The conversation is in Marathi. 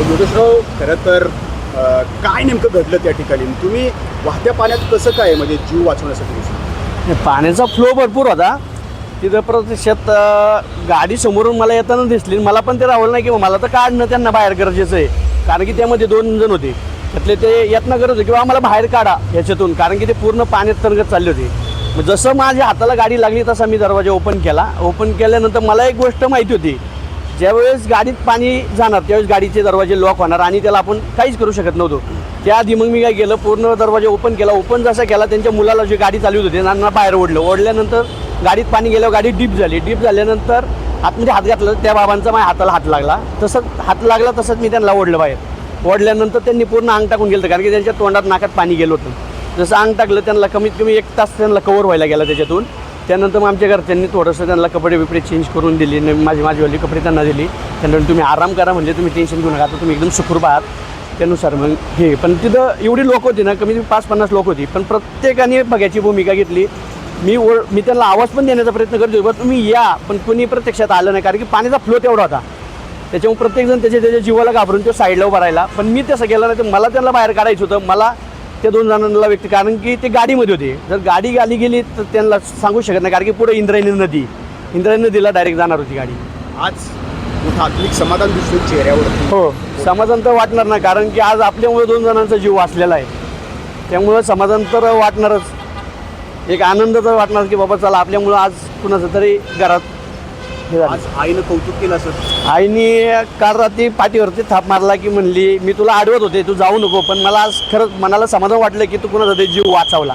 योगेशराव खरं तर काय नेमकं घडलं त्या ठिकाणी? तुम्ही वाहत्या पाण्यात कसं काय म्हणजे जीव वाचवण्यासाठी पाण्याचा फ्लो भरपूर होता. तिथं प्रत्यक्षात गाडी समोरून मला येताना दिसली. मला पण ते राहुल नाही किंवा मला तर काढणं त्यांना बाहेर गरजेचं आहे. कारण की त्यामध्ये दोन जण होते. त्यातले ते यत्न करत होते किंवा आम्हाला बाहेर काढा ह्याच्यातून. कारण की ते पूर्ण पाण्यात तरंगत चालले होते. मग जसं माझ्या हाताला गाडी लागली तसा मी दरवाजा ओपन केला. ओपन केल्यानंतर मला एक गोष्ट माहिती होती. ज्यावेळेस गाडीत पाणी जाणार त्यावेळेस गाडीचे दरवाजे लॉक होणार आणि त्याला आपण काहीच करू शकत नव्हतो. त्याआधी मग मी काय केलं पूर्ण दरवाजा ओपन केला. ओपन जसा केला त्यांच्या मुलाला जी गाडी चालवत होती त्यांना बाहेर ओढलं. ओढल्यानंतर गाडीत पाणी गेल्यावर गाडी डीप झाली. डीप झाल्यानंतर आतमध्ये म्हणजे हात घातला त्या बाबांचा माझ्या हाताला हात लागला. तसंच हात लागला तसंच मी त्यांना ओढलं बाहेर. ओढल्यानंतर त्यांनी पूर्ण अंग टाकून गेलं होतं. कारण की त्यांच्या तोंडात नाकात पाणी गेलं होतं. जसं अंग टाकलं त्यांना कमीत कमी एक तास त्यांना कवर व्हायला गेला त्याच्यातून. त्यानंतर मग आमच्या घरच्यांनी थोडंसं त्यांना कपडे बिपडे चेंज करून दिली. माझी माझीवाली कपडे त्यांना दिली. त्यांना तुम्ही आराम करा म्हणजे तुम्ही टेन्शन घेऊ नका. आता तुम्ही एकदम सुखरूप आहात. त्यानुसार मग हे. पण तिथं एवढी लोक होती ना कमी पाच पन्नास लोक होती. पण प्रत्येकाने बघायची भूमिका घेतली. मी ओळ मी त्यांना आवाज पण देण्याचा प्रयत्न करतो बा तुम्ही या पण कोणी प्रत्यक्षात आलं नाही. कारण की पाण्याचा फ्लो तेवढा होता. त्याच्यामुळे प्रत्येकजण त्याच्या त्याच्या जीवाला घाबरून तो साईडला उभा राहिला. पण मी तसं केलं नाही. तर मला त्यांना बाहेर काढायचं होतं. मला त्या दोन जणांना व्यक्ती कारण की ते गाडीमध्ये होते. जर गाडी गाली गेली तर त्यांना सांगू शकत नाही कारण की पुढे इंद्रायणी नदी. इंद्रायणी नदीला डायरेक्ट जाणार होती गाडी. आज आत्मिक समाधान दिसतो चेहऱ्यावरती. हो समाधान तर वाटणार नाही कारण की आज आपल्यामुळे दोन जणांचा जीव वाचलेला आहे. त्यामुळं समाधान तर वाटणारच. एक आनंद तर वाटणार की बाबा चला आपल्यामुळं आज कुणाचं तरी घरात हे झालं. आज आईनं कौतुक केलं असं आईने काल रात्री पाठीवरती थाप मारला की म्हणली मी तुला आडवत होते तू जाऊ नको पण मला आज खरंच मनाला समाधान वाटलं की तू कुणाचा जीव वाचवला